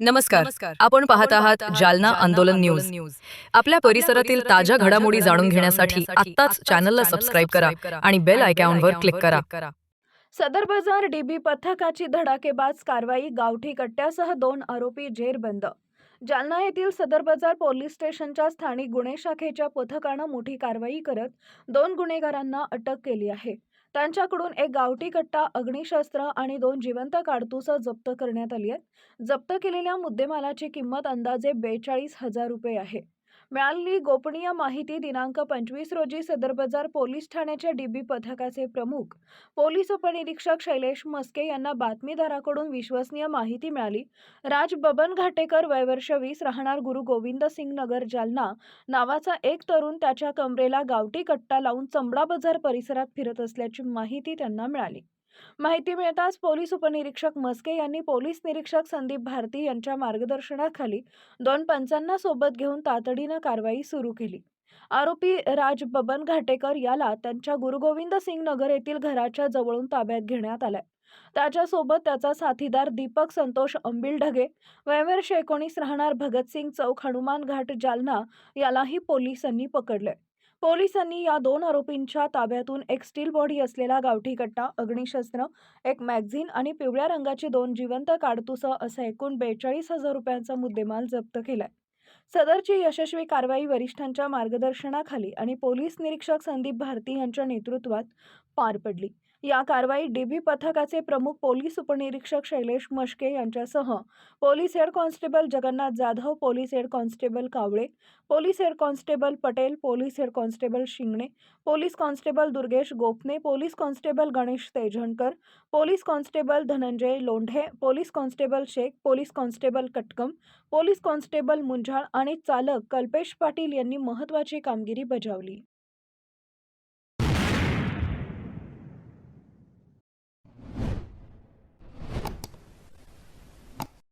नमस्कार. आपण पाहत आहात जालना आंदोलन न्यूज. आपल्या परिसरातील ताज्या घडामोडी जाणून घेण्यासाठी आत्ताच चॅनलला सबस्क्राईब करा आणि बेल आयकॉनवर क्लिक करा. सदर बाजार डीबी पथकाची धडाकेबाज कारवाई गावठी कट्ट्यासह दोन आरोपी जेरबंद. जालना येथील सदर बाजार पोलीस स्टेशनच्या स्थानिक गुन्हे शाखेच्या पथकानं मोठी कारवाई करत दोन गुन्हेगारांना अटक केली आहे. त्यांच्याकडून एक गावठी कट्टा अग्निशस्त्र आणि दोन जिवंत काडतुसं जप्त करण्यात आली आहेत. जप्त केलेल्या मुद्देमालाची किंमत अंदाजे बेचाळीस हजार रुपये आहे. मिळालेली गोपनीय माहिती दिनांक पंचवीस रोजी सदर बाजार पोलीस ठाण्याच्या डीबी पथकाचे प्रमुख पोलीस उपनिरीक्षक शैलेश मस्के यांना बातमीदाराकडून विश्वसनीय माहिती मिळाली. राज बबन घाटेकर वयवर्ष वीस राहणार गुरु गोविंद सिंग नगर जालना नावाचा एक तरुण त्याच्या कमरेला गावठी कट्टा लावून चमडा बाजार परिसरात फिरत असल्याची माहिती त्यांना मिळाली. माहिती मिळताच पोलीस उपनिरीक्षक मस्के यांनी पोलीस निरीक्षक संदीप भारती यांच्या मार्गदर्शनाखाली दोन पंचांना सोबत घेऊन तातडीनं कारवाई सुरू केली. आरोपी राज बबन घाटेकर याला त्यांच्या गुरुगोविंद सिंग नगर येथील घराच्या जवळून ताब्यात घेण्यात आलाय. त्याच्यासोबत त्याचा साथीदार दीपक संतोष अंबिल ढगे वयवर्ष एकोणीस राहणार भगतसिंग चौक हनुमान घाट जालना यालाही पोलिसांनी पकडले पोलिसांनी या दोन आरोपींच्या ताब्यातून एक स्टील बॉडी असलेला गावठी कट्टा अग्निशस्त्र एक मॅगझिन आणि पिवळ्या रंगाची दोन जिवंत काडतुसं असं एकूण बेचाळीस हजार रुपयांचा मुद्देमाल जप्त केलाय. सदरची यशस्वी कारवाई वरिष्ठांच्या मार्गदर्शनाखाली आणि पोलीस निरीक्षक संदीप भारती यांच्या नेतृत्वात पार पडली. या कारवाईत डीबी पथकाचे प्रमुख पोलीस उपनिरीक्षक शैलेश मश्के यांच्यासह. Police head constable Jagannath Jadhav police head constable Kawale police head constable Patel police head constable Shingane police constable Durgesh Gopne police constable Ganesh Tejankar police constable Dhananjay Londhe police constable Shaikh police constable Katkam police constable Munjal आणि चालक कल्पेश पाटील यांनी महत्त्वाची कामगिरी बजावली.